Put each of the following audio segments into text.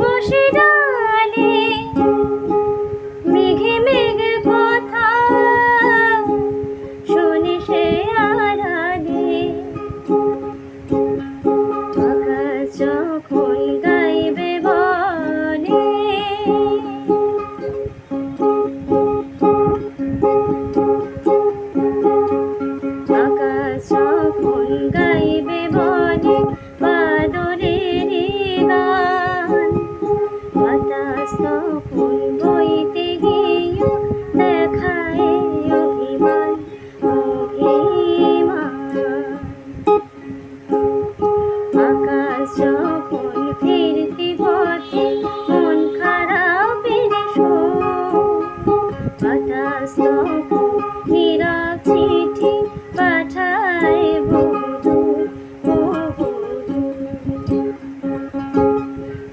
বসে ডালে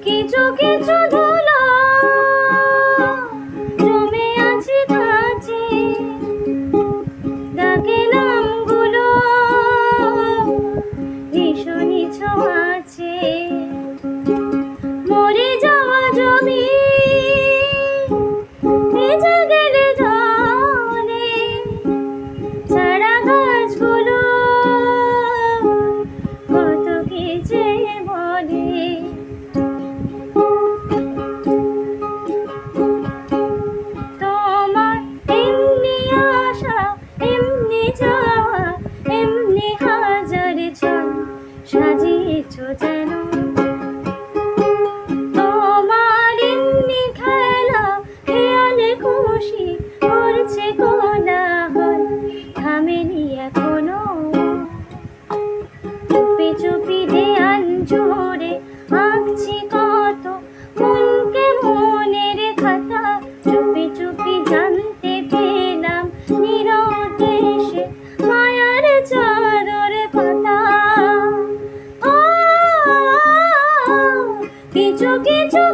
কিছু কিছু তোমার খেলা খেয়ালে খুশি করছে কোলাহল থামেনি এখনও। চুপি চুপি দেয়াল জোরে কিছু কিছু